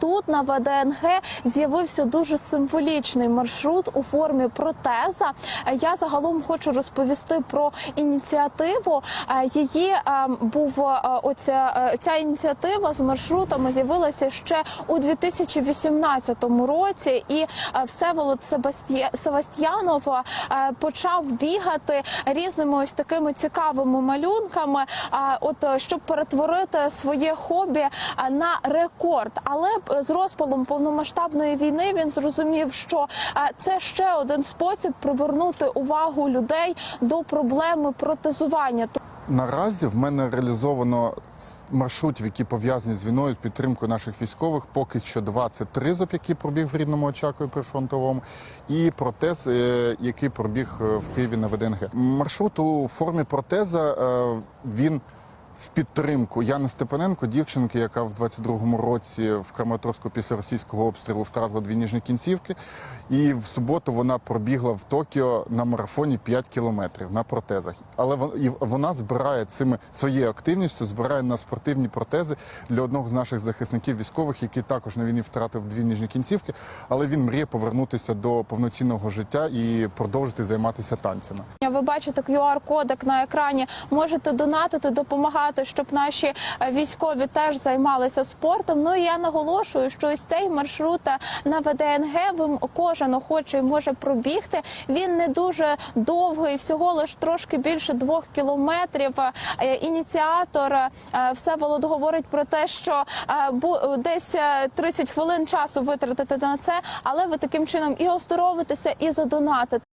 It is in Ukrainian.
Тут на ВДНГ з'явився дуже символічний маршрут у формі протеза. Я загалом хочу розповісти про ініціативу. Е, Її е, був е, оця ця ініціатива з маршрутами з'явилася ще у 2018 році, і Всеволод Севастьянов почав бігати різними ось такими цікавими малюнками. От щоб перетворити своє хобі на рекорд, але з розпалом повномасштабної війни він зрозумів, що е, це ще один спосіб привернути увагу людей до проблеми протезування. Наразі в мене реалізовано маршрутів, які пов'язані з війною, з підтримкою наших військових. Поки що 23 зоб, які пробіг в рідному Очакові при фронтовому, і протез, е, який пробіг е, в Києві на ВДНГ. Маршрут у формі протеза він. В підтримку Яни Степаненко, дівчинки, яка в 22-му році в Краматорську після російського обстрілу втратила дві ніжні кінцівки. І в суботу вона пробігла в Токіо на марафоні 5 кілометрів на протезах. Але вона збирає цими своєю активністю, збирає на спортивні протези для одного з наших захисників військових, який також на війні втратив дві ніжні кінцівки, але він мріє повернутися до повноцінного життя і продовжити займатися танцями. Ви бачите QR-кодик на екрані. Можете донатити, допомагати, щоб наші е, військові теж займалися спортом. Ну і я наголошую, що ось цей маршрут на ВДНГ кожен охочий може пробігти. Він не дуже довгий, всього лиш трошки більше двох кілометрів. Е, Ініціатор е, Всеволод говорить про те, що десь е, 30 хвилин часу витратити на це, але ви таким чином і оздоровитеся, і задонатите.